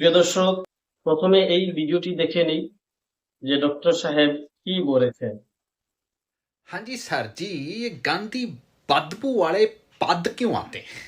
প্রিয় দর্শক প্রথমে এই ভিডিওটি দেখে নিই যে ডক্টর সাহেব কি বলেছেন हाँ जी सर जी ये गंदी बदबू वाले पद क्यों आते हैं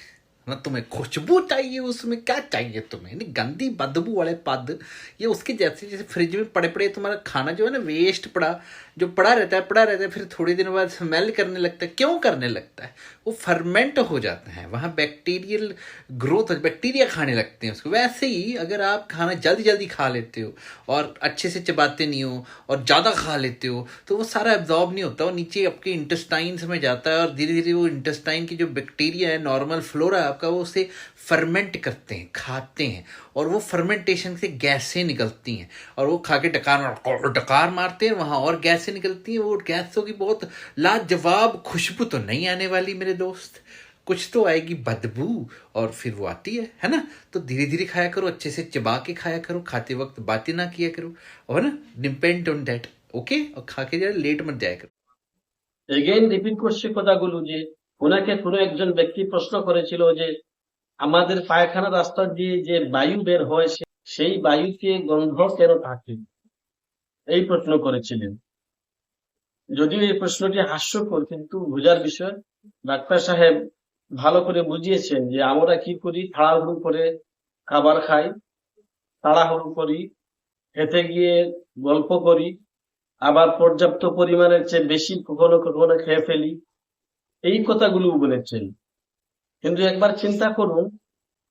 ना तुम्हें खुशबू चाहिए उसमें क्या चाहिए तुम्हें नहीं गंदी बदबू वाले पद ये उसके जैसे जैसे फ्रिज में पड़े पड़े तुम्हारा खाना जो है ना वेस्ट पड़ा जो पड़ा रहता है पड़ा रहता है फिर थोड़ी दिन बाद स्मेल करने लगता है क्यों करने लगता है वो फर्मेंट हो जाता है। वहाँ बैक्टीरियल ग्रोथ बैक्टीरिया खाने लगते हैं उसको। वैसे ही अगर आप खाना जल्दी जल्दी खा लेते हो और अच्छे से चबाते नहीं हो और ज़्यादा खा लेते हो तो वो सारा एब्जॉर्ब नहीं होता। वो नीचे आपके इंटेस्टाइन्स में जाता है और धीरे धीरे वो इंटेस्टाइन की जो बैक्टीरिया है नॉर्मल फ्लोरा आपका, वो उसे फर्मेंट करते हैं, खाते हैं। और वो फर्मेंटेशन से गैसें निकलती हैं। और वो खा के डकार डकार मारते हैं, वहाँ और गैसें निकलती हैं। वो गैसों की बहुत लाजवाब खुशबू तो नहीं आने वाली मेरे दोस्त कुछ तो आएगी बदबू और फिर वो आती है है ना तो धीरे धीरे खाया करो अच्छे से चबा के खाया करो खाते वक्त बातें ना किया करो और ना डिपेंड ऑन दैट ओके और खा के जरा लेट मत जाया करो এগেইন রিপিট করছি কথাগুলো যে ওনাকে কোনো একজন ব্যক্তি প্রশ্ন করেছিল যে আমাদের পায়খানা রাস্তা দিয়ে যে বায়ু বের হয় সে- সেই বায়ুতে গন্ধ কেন থাকে এই প্রশ্ন করেছিলেন যদিও এই প্রশ্নটি হাস্যকর কিন্তু বোঝার বিষয় ডাক্তার সাহেব ভালো করে বুঝিয়েছেন যে আমরা কি করি, তাড়াহুড়ো করে খাবার খাই, তাড়াহুড়ো করি, খেতে গিয়ে গল্প করি, আবার পর্যাপ্ত পরিমাণের চেয়ে বেশি কখনো কখনো খেয়ে ফেলি। এই কথাগুলো বলেছেন। কিন্তু একবার চিন্তা করুন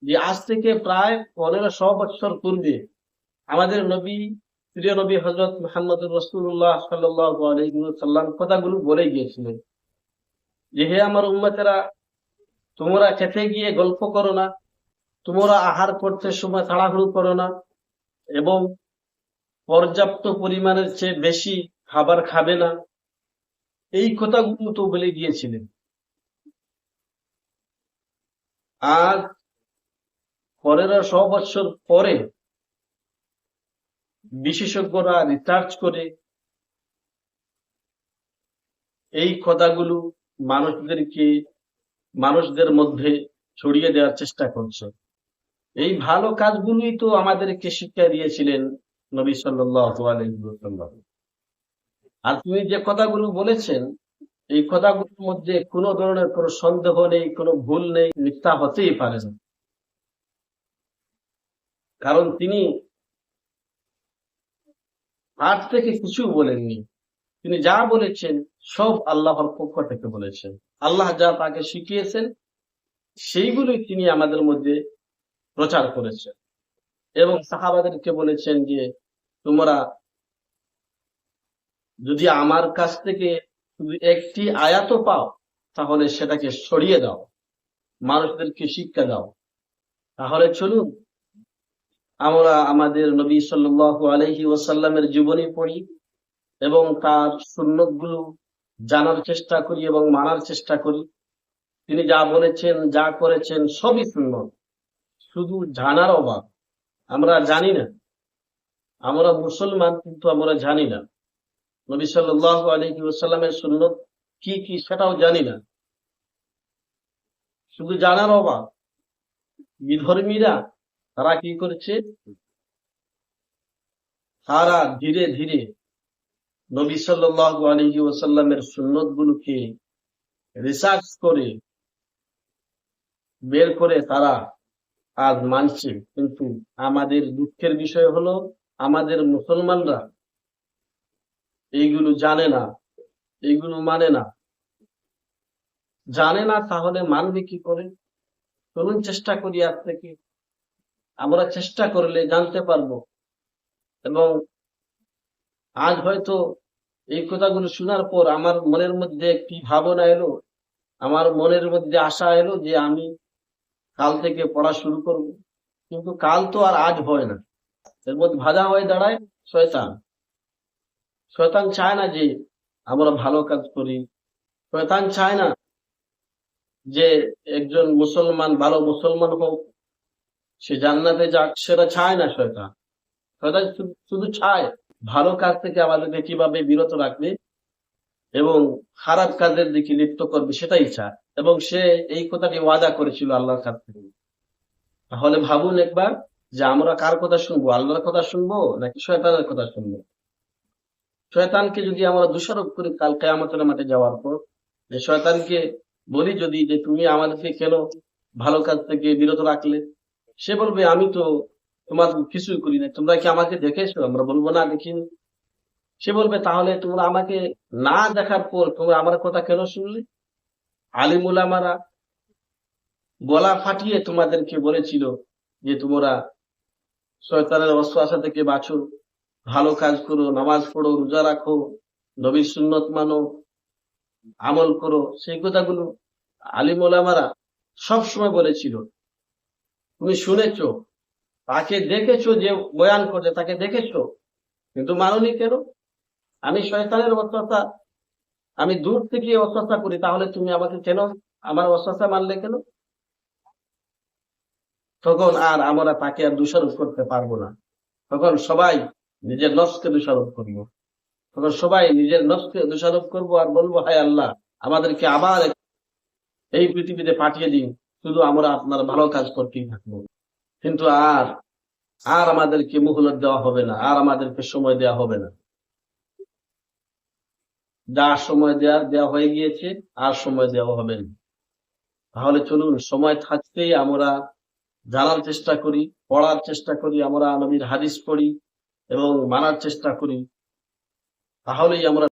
যে আজ থেকে প্রায় পনেরোশো বছর পূর্বে আমাদের নবী, প্রিয় নবী হজরত মোহাম্মদ রসুল্লাহ সাল্লাম কথাগুলো বলে গিয়েছিলেন। যে হে আমার উম্মতেরা, তোমরা খেতে গিয়ে গল্প করো না, তোমরা আহার করতে সময় তাড়াহুড়ো করো না এবং পর্যাপ্ত পরিমাণের চেয়ে বেশি খাবার খাবে না। এই কথাগুলো তো বলে গিয়েছিলেন। আর পনেরোশো বছর পরে বিশেষজ্ঞরা রিসার্চ করে এই কথাগুলো মানুষদেরকে, মানুষদের মধ্যে ছড়িয়ে দেওয়ার চেষ্টা করছে। এই ভালো কাজগুলোই তো আমাদেরকে শিক্ষা দিয়েছিলেন নবী ওয়াসাল্লাম। আর তুমি যে কথাগুলো বলেছেন, এই কথাগুলোর মধ্যে কোনো ধরনের কোনো সন্দেহ নেই, কোনো ভুল নেই, মিথ্যা হতেই পারে না। কারণ তিনি আজ থেকে কিছু বলেননি। তিনি যা বলেছেন, সব আল্লাহর পক্ষ থেকে বলেছেন। আল্লাহ যা তাকে শিখিয়েছেন, সেইগুলোই তিনি আমাদের মধ্যে প্রচার করেছেন। এবং সাহাবাদেরকে বলেছেন যে, তোমরা যদি আমার কাছ থেকে একটি আয়াত পাও, তাহলে সেটাকে সরিয়ে দাও, মানুষদেরকে শিক্ষা দাও। তাহলে চলুন, আমরা আমাদের নবী সাল্লাল্লাহু আলাইহি ওয়াসাল্লামের জীবনী পড়ি। এবং তার সুন্নতগুলো জানার চেষ্টা করি এবং মানার চেষ্টা করি। তিনি যা বলেছেন, যা করেছেন, সবই সুন্নত। শুধু জানার অভাব, আমরা জানি না। আমরা মুসলমান, কিন্তু আমরা জানি না। নবী সাল্লাল্লাহু আলাইহি ওয়াসাল্লামের সুন্নত কি কি, সেটাও জানি না। শুধু জানার অভাব, বিধর্মীরা তারা কি করেছে? তারা ধীরে ধীরে নবী সাল্লাল্লাহু আলাইহি ওয়াসাল্লামের সুন্নত গুলোকে রিসার্চ করে বের করে তারা আজ মানছে। কিন্তু আমাদের দুঃখের বিষয় হলো, আমাদের মুসলমানরা এইগুলো জানে না এইগুলো মানে না। জানে না, তাহলে মানবে কি করে? চলুন চেষ্টা করি আজ থেকে। আমরা চেষ্টা করলে জানতে পারব। এবং আজ হয়তো এই কথাগুলো শোনার পর আমার মনের মধ্যে একটি ভাবনা এলো, আমার মনের মধ্যে আশা এলো যে আমি কাল থেকে পড়া শুরু করব। কিন্তু কাল তো আর আজ হয় না। এর মধ্যে বাধা হয়ে দাঁড়ায় শয়তান। শয়তান চায় না যে আমরা ভালো কাজ করি। শয়তান চায় না যে একজন মুসলমান ভালো মুসলমান হোক, সে জান্নাতে যাক, সেটা চায় না শয়তান। শয়তান শুধু চায় ভালো কাজ থেকে আমাদেরকে কীভাবে বিরত রাখবে এবং খারাপ কাজের দিকে লিপ্ত করবে সেটাই চায় এবং সে এই কথাটি ওয়াদা করেছিল আল্লাহর কাছ থেকে। তাহলে ভাবুন একবার যে আমরা কার কথা শুনব? আল্লাহর কথা শুনব নাকি শয়তানের কথা শুনব? শয়তানকে যদি আমরা দোষারোপ করি, কাল কেয়ামতের মাঠে যাওয়ার পর, যে শয়তানকে বলি যদি যে তুমি আমাদেরকে কেন ভালো কাজ থেকে বিরত রাখলে? সে বলবে, আমি তো তোমার কিছুই করি না তোমরা কি আমাকে দেখেছ? আমরা বলব, না দেখিনি সে বলবে, তাহলে তোমরা আমাকে না দেখার পর তোমরা আমার কথা কেন শুনলে? আলিমুল আমারা গলা ফাটিয়ে তোমাদেরকে বলেছিল যে, তোমরা শয়তানের অশ্বাসা থেকে বাঁচো। ভালো কাজ করো, নামাজ পড়ো, রোজা রাখো, নবীর সুন্নত মানো, আমল করো। সেই কথাগুলো আলিমুল আমারা সব সময় বলেছিল। তুমি শুনেছো? তাকে দেখেছ যে বয়ান করছে, তাকে দেখেছ? কিন্তু মাননি কেন? আমি শয়তানের অস্বস্থা আমি দূর থেকে অস্বস্থা করি, তাহলে তুমি আমাকে কেন, আমার অস্বস্থা মানলে কেন? তখন আর আমরা তাকে আর দোষারোপ করতে পারব না। তখন সবাই নিজের নফসকে দোষারোপ করব। তখন সবাই নিজের নফসকে দোষারোপ করব আর বলব, হায় আল্লাহ, আমাদেরকে আবার এই পৃথিবীতে পাঠিয়ে দিন। শুধু আমরা আপনার ভালো কাজ করতেই থাকব। কিন্তু আর আর আমাদেরকে মুহলত দেওয়া হবে না, আর আমাদেরকে সময় দেওয়া হবে না। যা সময় দেওয়ার, দেওয়া হয়ে গিয়েছে, আর সময় দেওয়া হবে না। তাহলে চলুন, সময় থাকতেই আমরা জানার চেষ্টা করি, পড়ার চেষ্টা করি, আমরা নবীর হাদিস পড়ি এবং মানার চেষ্টা করি। তাহলেই আমরা